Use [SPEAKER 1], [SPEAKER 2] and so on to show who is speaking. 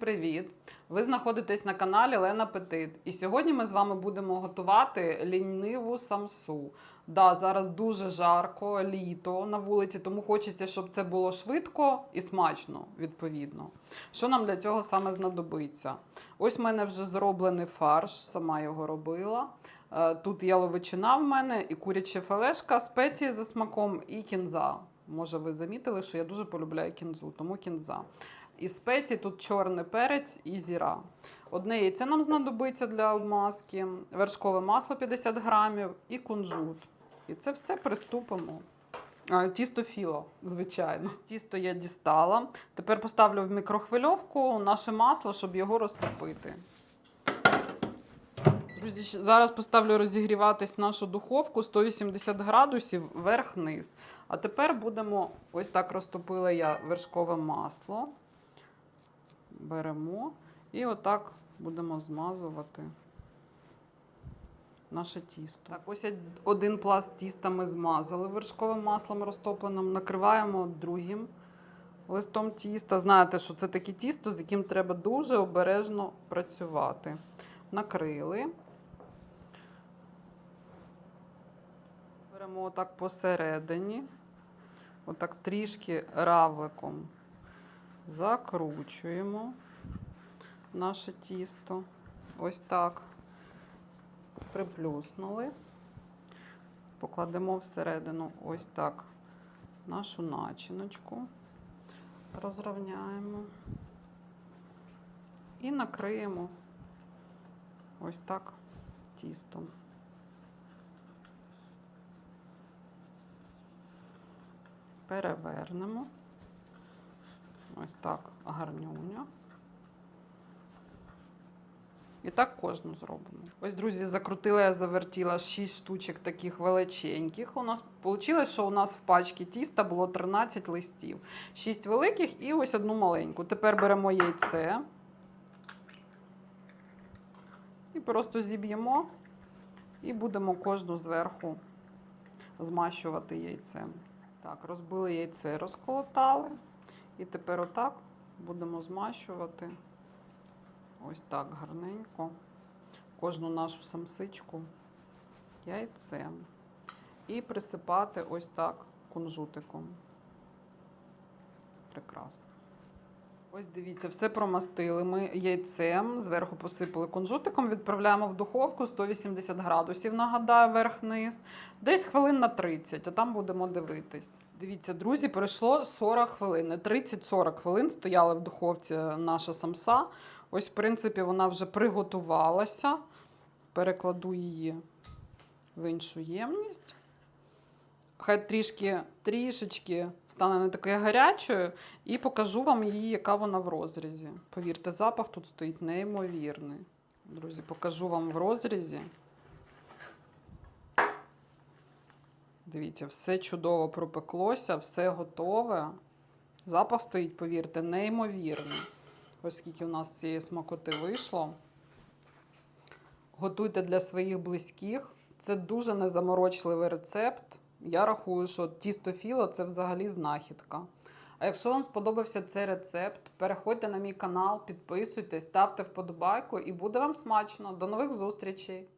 [SPEAKER 1] привіт! Ви знаходитесь на каналі Лена Петит. І сьогодні ми з вами будемо готувати ліниву самсу. Да, зараз дуже жарко, літо на вулиці, тому хочеться, щоб це було швидко і смачно, відповідно. Що нам для цього саме знадобиться? Ось в мене вже зроблений фарш, сама його робила. Е, Тут яловичина в мене і куряча фелешка, спеції за смаком і кінза. Може, ви замітили, що я дуже полюбляю кінзу, тому кінза. І спеції тут чорний перець і зіра. Одне яйце нам знадобиться для обмазки, вершкове масло 50 грамів і кунжут. І це все приступимо. Тісто філо, звичайно. Тісто я дістала. Тепер поставлю в мікрохвильовку наше масло, щоб його розтопити. Друзі, зараз поставлю розігріватись нашу духовку 180 градусів вверх-низ. А тепер будемо ось так розтопила я вершкове масло. Беремо і отак будемо змазувати наше тісто. Так, ось один пласт тіста ми змазали вершковим маслом розтопленим. Накриваємо другим листом тіста. Знаєте, що це таке тісто, з яким треба дуже обережно працювати. Накрили. Беремо отак посередині, отак трішки равликом закручуємо наше тісто. Ось так. Приплюснули. Покладемо всередину ось так нашу начиночку. Розрівняємо. І накриємо ось так тістом. Перевернемо. Ось так гарнюня. І так кожну зробимо. Ось, друзі, закрутила я, завертіла 6 штучок таких величеньких. У нас вийшло, що у нас в пачці тіста було 13 листів. 6 великих і ось одну маленьку. Тепер беремо яйце і просто зіб'ємо і будемо кожну зверху змащувати яйцем. Так, розбили яйце, розколотали. І тепер отак будемо змащувати. Ось так гарненько. Кожну нашу самсичку яйцем. І присипати ось так кунжутиком. Прекрасно. Ось дивіться, все промастили ми яйцем, зверху посипали кунжутиком, відправляємо в духовку 180 градусів, нагадаю, верх-низ. Десь хвилин на 30, а там будемо дивитись. Дивіться, друзі, пройшло 40 хвилин. 30-40 хвилин стояла в духовці наша самса. Ось, в принципі, вона вже приготувалася. Перекладу її в іншу ємність. Хай трішки, трішечки стане не такою гарячою, і покажу вам її, яка вона в розрізі. Повірте, запах тут стоїть неймовірний. Друзі, покажу вам в розрізі. Дивіться, все чудово пропеклося, все готове. Запах стоїть, повірте, неймовірний. Ось скільки у нас цієї смакоти вийшло. Готуйте для своїх близьких. Це дуже незаморочливий рецепт. Я рахую, що тісто філо це взагалі знахідка. А якщо вам сподобався цей рецепт, переходьте на мій канал, підписуйтесь, ставте вподобайку і буде вам смачно. До нових зустрічей!